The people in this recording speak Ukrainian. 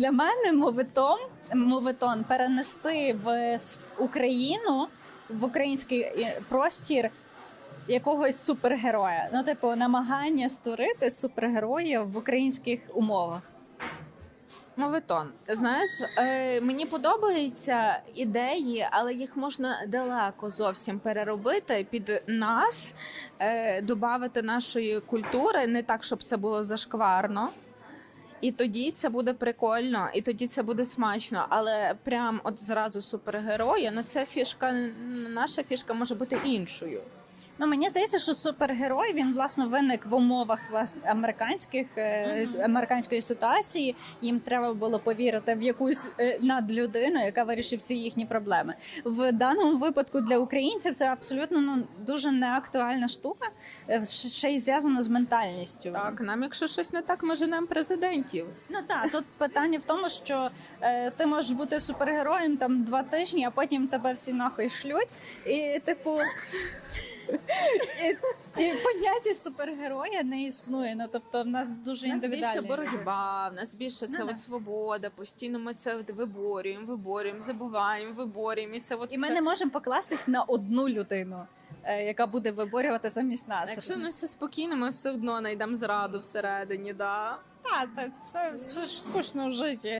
Для мене моветон, моветон перенести в Україну в український е, простір якогось супергероя. Ну, типу, намагання створити супергероя в українських умовах. Моветон. Знаєш, е, мені подобаються ідеї, але їх можна далеко зовсім переробити під нас, е, додати нашої культури, не так, щоб це було зашкварно. І тоді це буде прикольно, і тоді це буде смачно. Але прям от зразу супергерої, ну це фішка, наша фішка може бути іншою. Ну, мені здається, що супергерой він власне виник в умовах власне американських з- американської ситуації. Їм треба було повірити в якусь е, надлюдину, яка вирішить всі їхні проблеми. В даному випадку для українців це абсолютно ну дуже неактуальна штука, е, ще й зв'язано з ментальністю. Так, нам, якщо щось не так, ми женемо президентів. Ну так, тут питання в тому, що е, ти можеш бути супергероєм там два тижні, а потім тебе всі нахуй шлють. І типу. І, і поняття супергероя не існує. Ну тобто в нас дуже У нас більше боротьба, в нас більше це Ну, да. от свобода. Постійно ми це от виборюємо, виборюємо, забуваємо, виборюємо. І це от І все. ми не можемо покластись на одну людину, е, яка буде виборювати замість нас. Якщо у нас все спокійно, ми все одно знайдемо зраду всередині. Да? Так, це, це, це ж скучно в житті.